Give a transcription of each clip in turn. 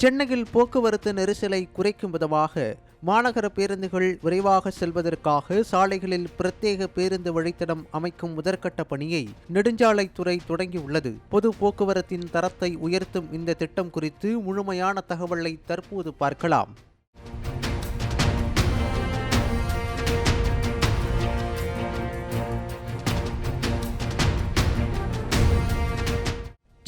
சென்னையில் போக்குவரத்து நெரிசலை குறைக்கும் விதமாக மாநகர பேருந்துகள் விரைவாக செல்வதற்காக சாலைகளில் பிரத்யேக பேருந்து வழித்தடம் அமைக்கும் முதற்கட்ட பணியை நெடுஞ்சாலைத்துறை தொடங்கியுள்ளது. பொது போக்குவரத்தின் தரத்தை உயர்த்தும் இந்த திட்டம் குறித்து முழுமையான தகவலை தற்போது பார்க்கலாம்.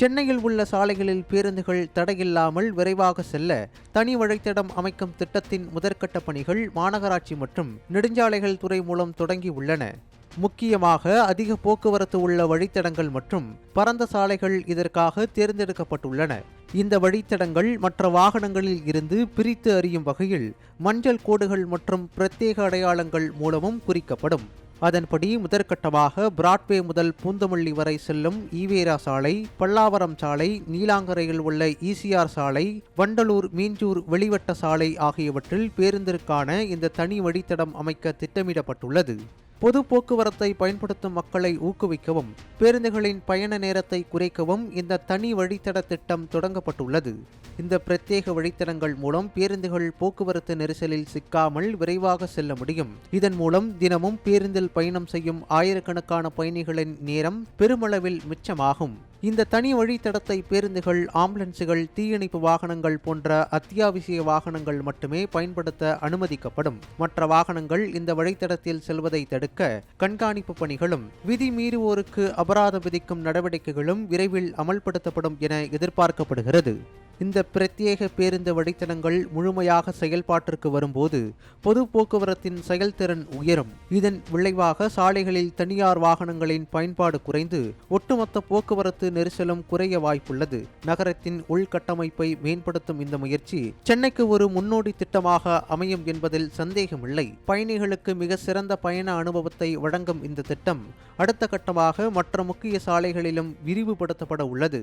சென்னையில் உள்ள சாலைகளில் பேருந்துகள் தடையில்லாமல் விரைவாக செல்ல தனி வழித்தடம் அமைக்கும் திட்டத்தின் முதற்கட்ட பணிகள் மாநகராட்சி மற்றும் நெடுஞ்சாலைகள் துறை மூலம் தொடங்கி உள்ளன. முக்கியமாக அதிக போக்குவரத்து உள்ள வழித்தடங்கள் மற்றும் பரந்த சாலைகள் இதற்காக தேர்ந்தெடுக்கப்பட்டுள்ளன. இந்த வழித்தடங்கள் மற்ற வாகனங்களில் இருந்து பிரித்து அறியும் வகையில் மஞ்சள் கோடுகள் மற்றும் பிரத்யேக அடையாளங்கள் மூலமும் குறிக்கப்படும். அதன்படி முதற்கட்டமாக பிராட்வே முதல் பூந்தமல்லி வரை செல்லும் ஈவேரா சாலை பல்லாவரம் சாலை நீலாங்கரையில் உள்ள ஈசிஆர் சாலை வண்டலூர் மீஞ்சூர் வெளிவட்ட சாலை ஆகியவற்றில் பேருந்திற்கான இந்த தனி வழித்தடம் அமைக்க திட்டமிடப்பட்டுள்ளது. பொது போக்குவரத்தை பயன்படுத்தும் மக்களை ஊக்குவிக்கவும் பேருந்துகளின் பயண நேரத்தை குறைக்கவும் இந்த தனி வழித்தட திட்டம் தொடங்கப்பட்டுள்ளது. இந்த பிரத்யேக வழித்தடங்கள் மூலம் பேருந்துகள் போக்குவரத்து நெரிசலில் சிக்காமல் விரைவாக செல்ல முடியும். இதன் மூலம் தினமும் பேருந்தில் பயணம் செய்யும் ஆயிரக்கணக்கான பயணிகளின் நேரம் பெருமளவில் மிச்சமாகும். இந்த தனி வழித்தடத்தை பேருந்துகள் ஆம்புலன்ஸுகள் தீயணைப்பு வாகனங்கள் போன்ற அத்தியாவசிய வாகனங்கள் மட்டுமே பயன்படுத்த அனுமதிக்கப்படும். மற்ற வாகனங்கள் இந்த வழித்தடத்தில் செல்வதை தடுக்க கண்காணிப்பு பணிகளும் விதி மீறுவோருக்கு அபராதம் விதிக்கும் நடவடிக்கைகளும் விரைவில் அமல்படுத்தப்படும் என எதிர்பார்க்கப்படுகிறது. இந்த பிரத்யேக பேருந்து வழித்தடங்கள் முழுமையாக செயல்பாட்டிற்கு வரும்போது பொது போக்குவரத்தின் செயல்திறன் உயரும். இதன் விளைவாக சாலைகளில் தனியார் வாகனங்களின் பயன்பாடு குறைந்து ஒட்டுமொத்த போக்குவரத்து நெரிசலும் குறைய வாய்ப்புள்ளது. நகரத்தின் உள்கட்டமைப்பை மேம்படுத்தும் இந்த முயற்சி சென்னைக்கு ஒரு முன்னோடி திட்டமாக அமையும் என்பதில் சந்தேகமில்லை. பயணிகளுக்கு மிக சிறந்த பயண அனுபவத்தை வழங்கும் இந்த திட்டம் அடுத்த கட்டமாக மற்ற முக்கிய சாலைகளிலும் விரிவுபடுத்தப்பட உள்ளது.